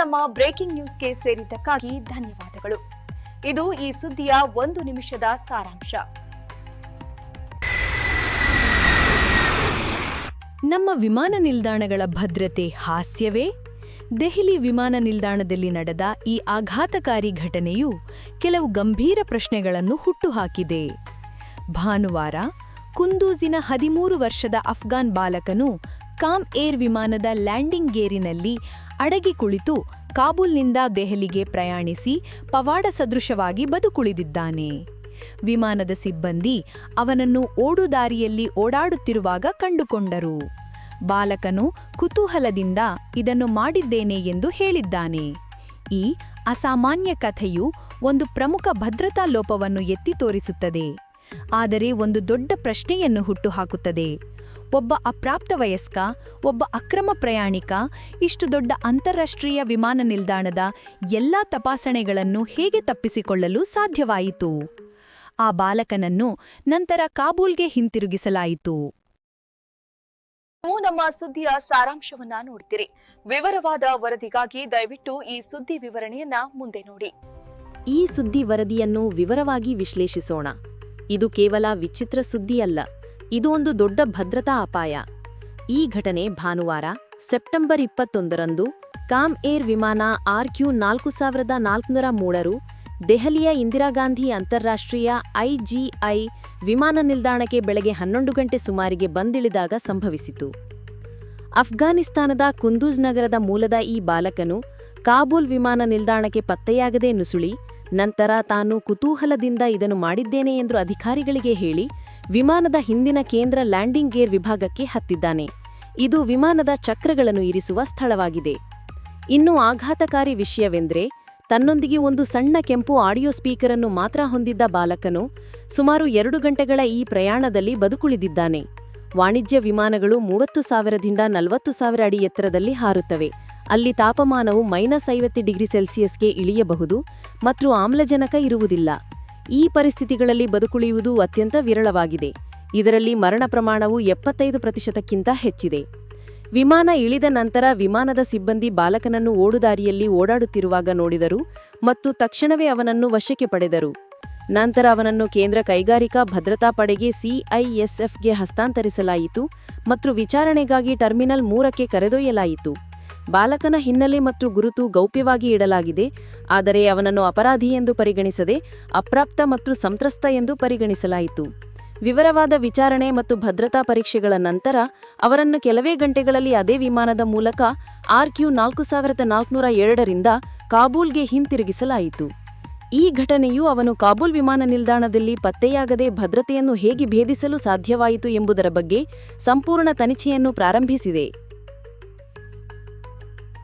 ನಮ್ಮ ಬ್ರೇಕಿಂಗ್ ನ್ಯೂಸ್ಗೆ ಸೇರಿದ್ದಕ್ಕಾಗಿ ಧನ್ಯವಾದಗಳು. ಇದು ಈ ಸುದ್ದಿಯ ಒಂದು ನಿಮಿಷದ ಸಾರಾಂಶ. ನಮ್ಮ ವಿಮಾನ ನಿಲ್ದಾಣಗಳ ಭದ್ರತೆ ಹಾಸ್ಯವೇ? ದೆಹಲಿ ವಿಮಾನ ನಿಲ್ದಾಣದಲ್ಲಿ ನಡೆದ ಈ ಆಘಾತಕಾರಿ ಘಟನೆಯು ಕೆಲವು ಗಂಭೀರ ಪ್ರಶ್ನೆಗಳನ್ನು ಹುಟ್ಟುಹಾಕಿದೆ. ಭಾನುವಾರ ಕುಂದೂಜಿನ ಹದಿಮೂರು ವರ್ಷದ ಅಫ್ಘಾನ್ ಬಾಲಕನು ಕಾಮ್ ಏರ್ ವಿಮಾನದ ಲ್ಯಾಂಡಿಂಗ್ ಗೇರಿನಲ್ಲಿ ಅಡಗಿ ಕುಳಿತು ಕಾಬೂಲ್ನಿಂದ ದೆಹಲಿಗೆ ಪ್ರಯಾಣಿಸಿ ಪವಾಡ ಸದೃಶವಾಗಿ ಬದುಕುಳಿದಿದ್ದಾನೆ. ವಿಮಾನದ ಸಿಬ್ಬಂದಿ ಅವನನ್ನು ಓಡುದಾರಿಯಲ್ಲಿ ಓಡಾಡುತ್ತಿರುವಾಗ ಕಂಡುಕೊಂಡರು. ಬಾಲಕನು ಕುತೂಹಲದಿಂದ ಇದನ್ನು ಮಾಡಿದ್ದೇನೆ ಎಂದು ಹೇಳಿದ್ದಾನೆ. ಈ ಅಸಾಮಾನ್ಯ ಕಥೆಯು ಒಂದು ಪ್ರಮುಖ ಭದ್ರತಾ ಲೋಪವನ್ನು ಎತ್ತಿ ತೋರಿಸುತ್ತದೆ. ಆದರೆ ಒಂದು ದೊಡ್ಡ ಪ್ರಶ್ನೆಯನ್ನು ಹುಟ್ಟುಹಾಕುತ್ತದೆ ಒಬ್ಬ ಅಪ್ರಾಪ್ತ ವಯಸ್ಕ ಒಬ್ಬ ಅಕ್ರಮ ಪ್ರಯಾಣಿಕ ಇಷ್ಟು ದೊಡ್ಡ ಅಂತಾರಾಷ್ಟ್ರೀಯ ವಿಮಾನ ನಿಲ್ದಾಣದ ಎಲ್ಲ ತಪಾಸಣೆಗಳನ್ನು ಹೇಗೆ ತಪ್ಪಿಸಿಕೊಳ್ಳಲು ಸಾಧ್ಯವಾಯಿತು? ಆ ಬಾಲಕನನ್ನು ನಂತರ ಕಾಬೂಲ್ಗೆ ಹಿಂತಿರುಗಿಸಲಾಯಿತು. ನೀವು ನಮ್ಮ ಸುದ್ದಿಯ ಸಾರಾಂಶವನ್ನ ನೋಡ್ತೀರಿ. ವಿವರವಾದ ವರದಿಗಾಗಿ ದಯವಿಟ್ಟು ಈ ಸುದ್ದಿ ವಿವರಣೆಯನ್ನ ಮುಂದೆ ನೋಡಿ. ಈ ಸುದ್ದಿ ವರದಿಯನ್ನು ವಿವರವಾಗಿ ವಿಶ್ಲೇಷಿಸೋಣ. ಇದು ಕೇವಲ ವಿಚಿತ್ರ ಸುದ್ದಿಯಲ್ಲ. ಇದು ಒಂದು ದೊಡ್ಡ ಭದ್ರತಾ ಅಪಾಯ. ಈ ಘಟನೆ ಭಾನುವಾರ, ಸೆಪ್ಟೆಂಬರ್ ಇಪ್ಪತ್ತೊಂದರಂದು ಕಾಮ್ ಏರ್ ವಿಮಾನ ಆರ್ಕ್ಯೂ ನಾಲ್ಕು ಸಾವಿರದ ನಾಲ್ಕುನೂರ ಮೂರರು ದೆಹಲಿಯ ಇಂದಿರಾಗಾಂಧಿ ಅಂತಾರಾಷ್ಟ್ರೀಯ ಐಜಿಐ ವಿಮಾನ ನಿಲ್ದಾಣಕ್ಕೆ ಬೆಳಗ್ಗೆ ಹನ್ನೊಂದು ಗಂಟೆ ಸುಮಾರಿಗೆ ಬಂದಿಳಿದಾಗ ಸಂಭವಿಸಿತು. ಅಫ್ಘಾನಿಸ್ತಾನದ ಕುಂದೂಜ್ ನಗರದ ಮೂಲದ ಈ ಬಾಲಕನು ಕಾಬೂಲ್ ವಿಮಾನ ನಿಲ್ದಾಣಕ್ಕೆ ಪತ್ತೆಯಾಗದೆ ನುಸುಳಿ, ನಂತರ ತಾನು ಕುತೂಹಲದಿಂದ ಇದನ್ನು ಮಾಡಿದ್ದೇನೆ ಎಂದು ಅಧಿಕಾರಿಗಳಿಗೆ ಹೇಳಿ ವಿಮಾನದ ಹಿಂದಿನ ಕೇಂದ್ರ ಲ್ಯಾಂಡಿಂಗ್ ಗೇರ್ ವಿಭಾಗಕ್ಕೆ ಹತ್ತಿದ್ದಾನೆ. ಇದು ವಿಮಾನದ ಚಕ್ರಗಳನ್ನು ಇರಿಸುವ ಸ್ಥಳವಾಗಿದೆ. ಇನ್ನು ಆಘಾತಕಾರಿ ವಿಷಯವೆಂದರೆ, ತನ್ನೊಂದಿಗೆ ಒಂದು ಸಣ್ಣ ಕೆಂಪು ಆಡಿಯೋ ಸ್ಪೀಕರ್ ಅನ್ನು ಮಾತ್ರ ಹೊಂದಿದ್ದ ಬಾಲಕನು ಸುಮಾರು ಎರಡು ಗಂಟೆಗಳ ಈ ಪ್ರಯಾಣದಲ್ಲಿ ಬದುಕುಳಿದಿದ್ದಾನೆ. ವಾಣಿಜ್ಯ ವಿಮಾನಗಳು ಮೂವತ್ತು ಸಾವಿರದಿಂದ ನಲವತ್ತು ಸಾವಿರ ಅಡಿ ಎತ್ತರದಲ್ಲಿ ಹಾರುತ್ತವೆ. ಅಲ್ಲಿ ತಾಪಮಾನವು ಮೈನಸ್ ಐವತ್ತು ಡಿಗ್ರಿ ಸೆಲ್ಸಿಯಸ್ಗೆ ಇಳಿಯಬಹುದು ಮತ್ತು ಆಮ್ಲಜನಕ ಇರುವುದಿಲ್ಲ. ಈ ಪರಿಸ್ಥಿತಿಗಳಲ್ಲಿ ಬದುಕುಳಿಯುವುದು ಅತ್ಯಂತ ವಿರಳವಾಗಿದೆ. ಇದರಲ್ಲಿ ಮರಣ ಪ್ರಮಾಣವು ಎಪ್ಪತ್ತೈದು ಪ್ರತಿಶತಕ್ಕಿಂತ ಹೆಚ್ಚಿದೆ. ವಿಮಾನ ಇಳಿದ ನಂತರ ವಿಮಾನದ ಸಿಬ್ಬಂದಿ ಬಾಲಕನನ್ನು ಓಡುದಾರಿಯಲ್ಲಿ ಓಡಾಡುತ್ತಿರುವಾಗ ನೋಡಿದರು ಮತ್ತು ತಕ್ಷಣವೇ ಅವನನ್ನು ವಶಕ್ಕೆ ಪಡೆದರು. ನಂತರ ಅವನನ್ನು ಕೇಂದ್ರ ಕೈಗಾರಿಕಾ ಭದ್ರತಾ ಪಡೆಗೆ ಸಿಐಎಸ್ಎಫ್ಗೆ ಹಸ್ತಾಂತರಿಸಲಾಯಿತು ಮತ್ತು ವಿಚಾರಣೆಗಾಗಿ ಟರ್ಮಿನಲ್ ಮೂರಕ್ಕೆ ಕರೆದೊಯ್ಯಲಾಯಿತು. ಬಾಲಕನ ಹಿನ್ನೆಲೆ ಮತ್ತು ಗುರುತು ಗೌಪ್ಯವಾಗಿ ಇಡಲಾಗಿದೆ, ಆದರೆ ಅವನನ್ನು ಅಪರಾಧಿ ಎಂದು ಪರಿಗಣಿಸದೆ, ಅಪ್ರಾಪ್ತ ಮತ್ತು ಸಂತ್ರಸ್ತ ಎಂದು ಪರಿಗಣಿಸಲಾಯಿತು. ವಿವರವಾದ ವಿಚಾರಣೆ ಮತ್ತು ಭದ್ರತಾ ಪರೀಕ್ಷೆಗಳ ನಂತರ, ಅವರನ್ನು ಕೆಲವೇ ಗಂಟೆಗಳಲ್ಲಿ ಅದೇ ವಿಮಾನದ ಮೂಲಕ ಆರ್ಕ್ಯೂ ನಾಲ್ಕು ಸಾವಿರದ ನಾಲ್ಕುನೂರ ಎರಡರಿಂದ ಕಾಬೂಲ್ಗೆ ಹಿಂತಿರುಗಿಸಲಾಯಿತು. ಈ ಘಟನೆಯು ಅವನು ಕಾಬೂಲ್ ವಿಮಾನ ನಿಲ್ದಾಣದಲ್ಲಿ ಪತ್ತೆಯಾಗದೆ ಭದ್ರತೆಯನ್ನು ಹೇಗೆ ಭೇದಿಸಲು ಸಾಧ್ಯವಾಯಿತು ಎಂಬುದರ ಬಗ್ಗೆ ಸಂಪೂರ್ಣ ತನಿಖೆಯನ್ನು ಪ್ರಾರಂಭಿಸಿದೆ.